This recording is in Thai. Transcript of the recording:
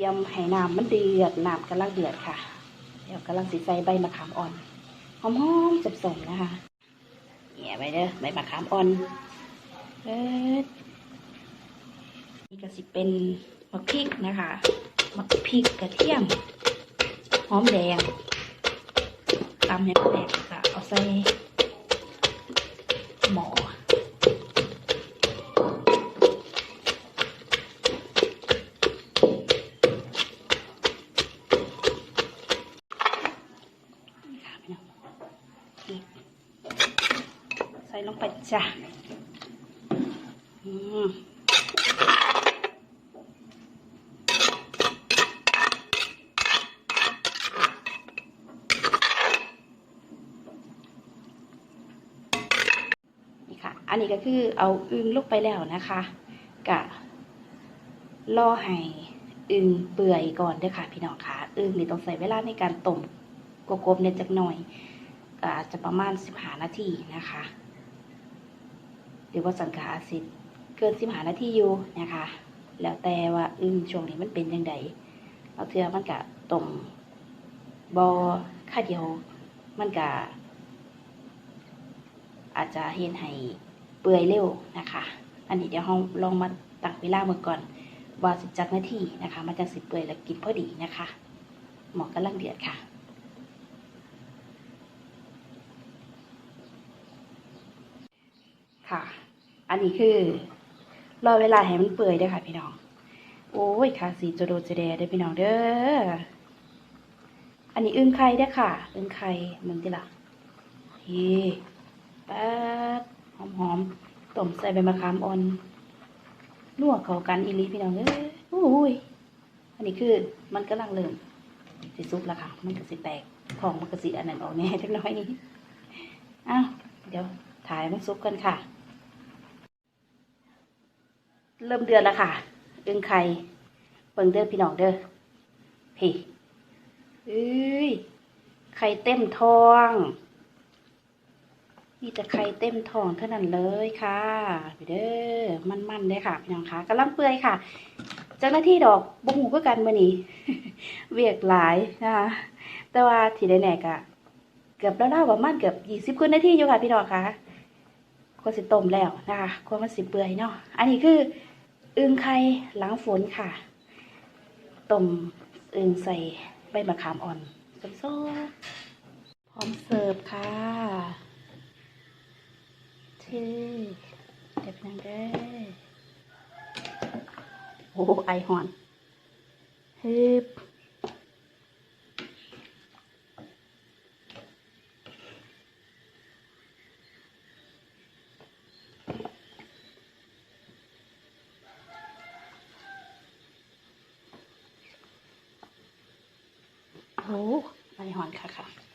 รียมให้น้ำมันเดือดน้ำกำลังเดือดค่ะ เดี๋ยวกำลังสีใส่ใบมะขามอ่อนหอมๆจับๆนะคะเหี่ยไปเด้อใบมะขามอ่อนเอิดนี่ก็สิเป็นมะพริกนะคะมะพริกกระเทียมหอมแดงตำให้แตกค่ะเอาใส่หม้อ นี่ค่ะพี่น้องนี่ ใส่ลงไปจ้ะอืมนี่ค่ะอันนี้ก็คือเอาอึ่งลูกไปแล้วนะคะกะล่อให้อึ่งเปื่อยก่อนเด้อค่ะพี่น้องค่ะอึ่งนี่ต้องใส่เวลาในการต้มกกบเนี่ยจักหน่อย ก็อาจจะประมาณสิบหานาทีนะคะหรือว่าสังกาสิทธิ์เกินสิบหานาทีอยู่นะคะ แล้วแต่ว่าอึ้งช่วงนี้มันเป็นยังไงเอาเทือมันกะต้มบอค่าเดียวมันกะอาจจะเห็นให้เปื่อยเร็วนะคะ อันนี้เดี๋ยวเราลองมาตั้งเวลาเมื่อก่อนว่าสิบจักนาทีนะคะ มันจะสิเปื่อยแล้วกินพอดีนะคะ หมอกกำลังเดือดค่ะ ค่ะ อันนี้คือ รอเวลาให้มันเปื่อยเด้อค่ะ พี่น้อง โอ้ยค่ะสีจะโดดจะแดเด้อพี่น้องเด้อ อันนี้อึ้งไข่เด้อค่ะ อึ้งไข่มึงจิล่ะเฮ้ป๊ดหอมหอมๆต้มใส่ใบมะขามอ่อนลวกเข้ากันอีลีพี่น้องเอ้ยโอ้ย อันนี้คือมันกำลังเริ่มสิซุปแล้วค่ะ มันก็สิแตกของมันก็สิอันนั้นออกแน่จักน้อยนี้อ้าวเดี๋ยวถ่ายมันซุปกันค่ะ เริ่มเดือนแล้วค่ะอึ้งไข่เบิ่งเด้อพี่น้องเด้อพี่เอ้ยไข่เต็มท้องมีแต่ไข่เต็มท้องเท่านั้นเลยค่ะพี่เด้อมันๆเลยค่ะพี่น้องคะกำลังเปื่อยค่ะเจ้าหน้าที่ดอกบุหูก็กันมานี่เวียกหลายนะคะแต่ว่าที่ได้แน่กะเกือบแล้วๆประมาณเกือบยี่สิบนาทีอยู่ค่ะพี่น้องคะก็สิต้มแล้วนะคะก็มันสิเปื่อยเนาะอันนี้คือ อึ่งไข่ล้างฝนค่ะ ต้มอึ่งใส่ใบมะขามอ่อนส้มๆพร้อมเสิร์ฟค่ะเท่เด็บนังเด้อโอ้ไอหอนฮึบ โอ้ไอหอนค่ะค่ะ